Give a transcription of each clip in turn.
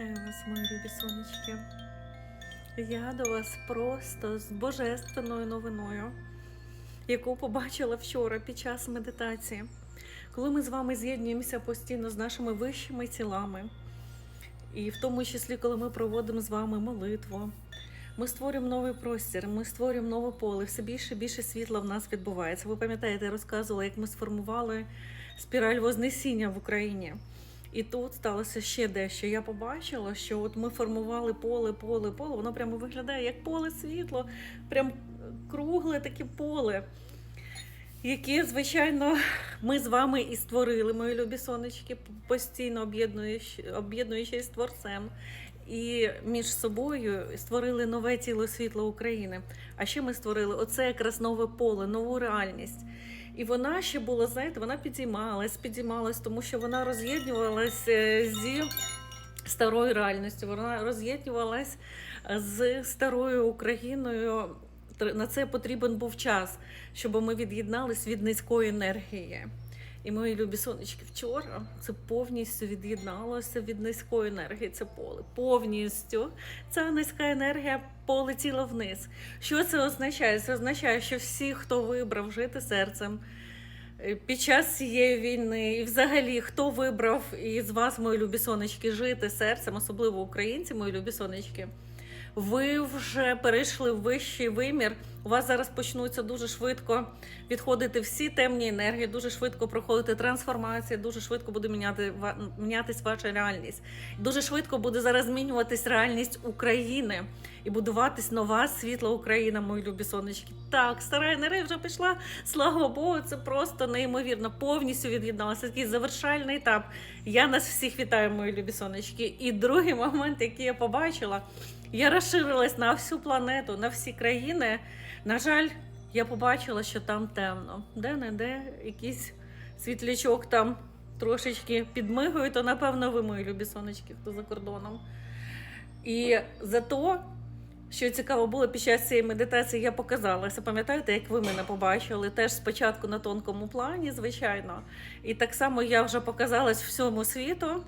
Вітаю вас, мої любі сонечки. Я до вас просто з божественною новиною, яку побачила вчора під час медитації, коли ми з вами з'єднуємося постійно з нашими вищими тілами, і в тому числі, коли ми проводимо з вами молитву. Ми створюємо новий простір, ми створюємо нове поле, все більше і більше світла в нас відбувається. Ви пам'ятаєте, я розказувала, як ми сформували спіраль Вознесіння в Україні. І тут сталося ще дещо. Я побачила, що от ми формували поле, поле, поле. Воно прямо виглядає як поле світло, прям кругле таке поле, яке, звичайно, ми з вами і створили, мої любі сонечки, постійно об'єднуючи- об'єднуючись з творцем. І між собою створили нове тіло світла України. А ще ми створили оце якраз нове поле, нову реальність. І вона ще була, знаєте, вона підіймалась, підіймалась, тому що вона роз'єднувалась е, зі старою реальністю. Вона роз'єднувалась з старою Україною. На це потрібен був час, щоб ми від'єднались від низької енергії. І мої любі сонечки, вчора це повністю від'єдналося від низької енергії. Це поле. Повністю ця низька енергія полетіла вниз. Що це означає? Це означає, що всі, хто вибрав жити серцем е, під час цієї війни, і взагалі хто вибрав із вас, мої любі сонечки, жити серцем, особливо українці, мої любі сонечки. Ви вже перейшли в вищий вимір. У вас зараз почнуться дуже швидко відходити всі темні енергії, дуже швидко проходити трансформація, дуже швидко буде міняти мінятись ваша реальність. Дуже швидко буде зараз змінюватись реальність України і будуватись нова світла Україна, мої любі сонечки. Так, стара енергія вже пішла. Слава Богу, це просто неймовірно. Повністю від'єдналася. Такий завершальний етап. Я нас всіх вітаю, мої любі сонечки. І другий момент, який я побачила, я розширилась на всю планету, на всі країни. На жаль, я побачила, що там темно. Де-не-де якийсь світлячок там трошечки підмигує, то напевно ви, мої любі сонечки, хто за кордоном. І зато, що цікаво було під час цієї медитації, я показалася. Пам'ятаєте, як ви мене побачили? Теж спочатку на тонкому плані, звичайно. І так само я вже показалась всьому світу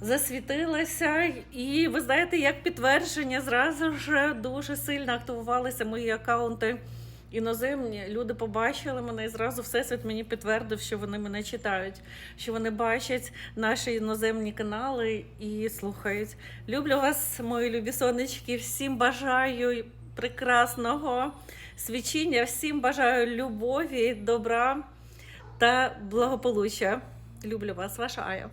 засвітилася, і ви знаєте, як підтвердження зразу ж дуже сильно активувалися мої акаунти іноземні. Люди побачили мене і зразу всесвіт мені підтвердив, що вони мене читають, що вони бачать наші іноземні канали і слухають. Люблю вас, мої любі сонечки. Всім бажаю прекрасного свічіння, всім бажаю любові, добра та благополуччя. Люблю вас, ваша Ая.